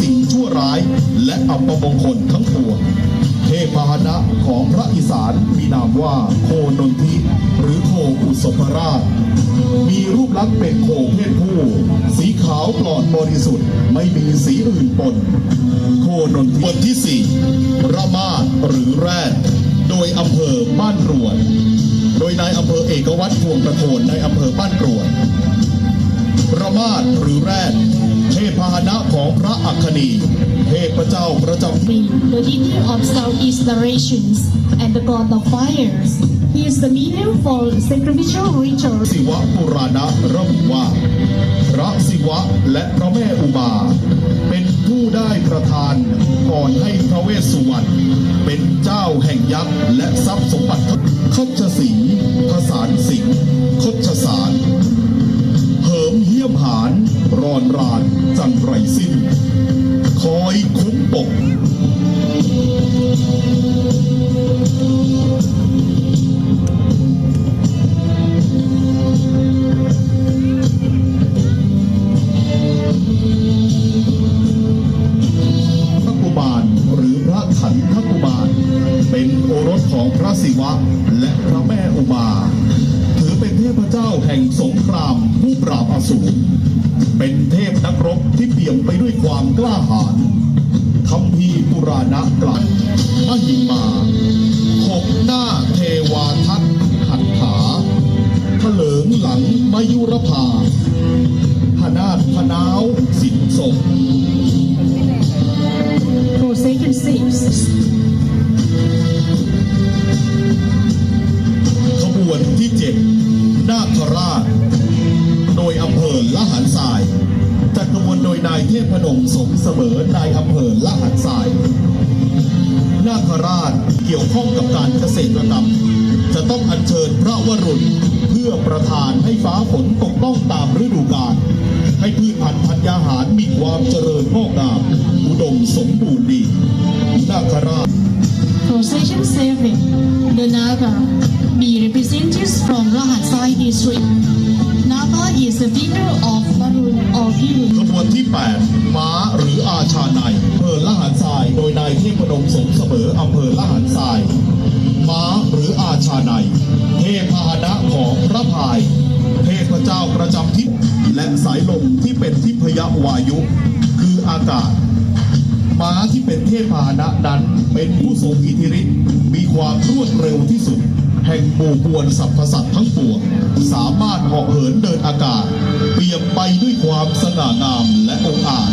สิ่งชั่วร้าย และอัปมงคลทั้งปวงเทพพาหนะของพระอีสานมีนามว่าโคนนทิหรือโคอุสภราช มีรูปลักษณ์เป็นโคเพศผู้ สีขาวปลอดบริสุทธิ์ไม่มีสีอื่นปน โคนนทิบนที่สี่ระมาดหรือแรด โดยอำเภอบ้านรวดโดยนายอำเภอเอกวัตรพวงประโคนในอำเภอบ้านกรวดระมาดหรือแรด ทพพาหนะของพระอัคนีเทพเจ้าประจำ Wind, the leader of southeast directions and the god of fires. He is the medium for sacrificial rituals. ศิวะปุราณะระบุว่า พระศิวะและพระแม่อุมา เป็นผู้ได้ประทานก่อนให้พระเวสสุวรรณเป็นเจ้าแห่งยักษ์และทรัพย์สมบัติคดชสีผสานสิงห์คดชสารเหิมเหี้ยมหานรอนราน จันไรสิ้น คอยคุ้มปก พระกุมารหรือพระขันธกุมารเป็นโอรสของพระศิวะและพระแม่อุมาถือเป็นเทพเจ้าแห่งสงครามผู้ปราบอสูรเป็นเทพนักราณะกลั่นมหิมาหกหน้าเทวาทัตหัตถาเถลิงหลังมายุรภาพนาถพนาวสินศก Forsaken Saints. ขบวนที่เจ็ดนาคราช โดยอำเภอละหันทรายจัดขบวนโดยนายเทพนมสมเสมอนายอำเภอละหันทราย คราชเกี่ยวข้องกับการเกษตรกรรม จะต้องอัญเชิญพระวรุณเพื่อประทานให้ฟ้าฝนตกต้องตามฤดูกาลให้พืชพันธุ์ธัญญาหารมีความเจริญงอกงามอุดมสมบูรณ์ดีนาคราช Procession 7. The Naga. Be representatives from Rahatsai district. Naga is the figure of Varun or ข Virun. บวนที่ 8 ม้าหรืออาชาใน โดยนายเทพนมสมเสมออำเภอละหารทราย ม้าหรืออาชาในเทพพาหนะของพระพาย เทพเจ้าประจำทิศและสายลมที่เป็นทิพยวายุ คืออากาศ ม้าที่เป็นเทพพาหนะนั้นเป็นผู้ทรงอิทธิฤทธิ์มีความรวดเร็วที่สุด แห่งหมู่มวลสรรพสัตว์ทั้งปวงสามารถเหาะเหินเดินอากาศ เปรียบไปด้วยความสง่างามและองอาจ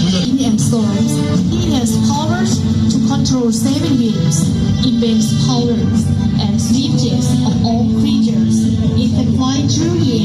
เคลื่อน and storms. He has powers to control seven winds, immense powers, and swiftness of all creatures. It can fly through the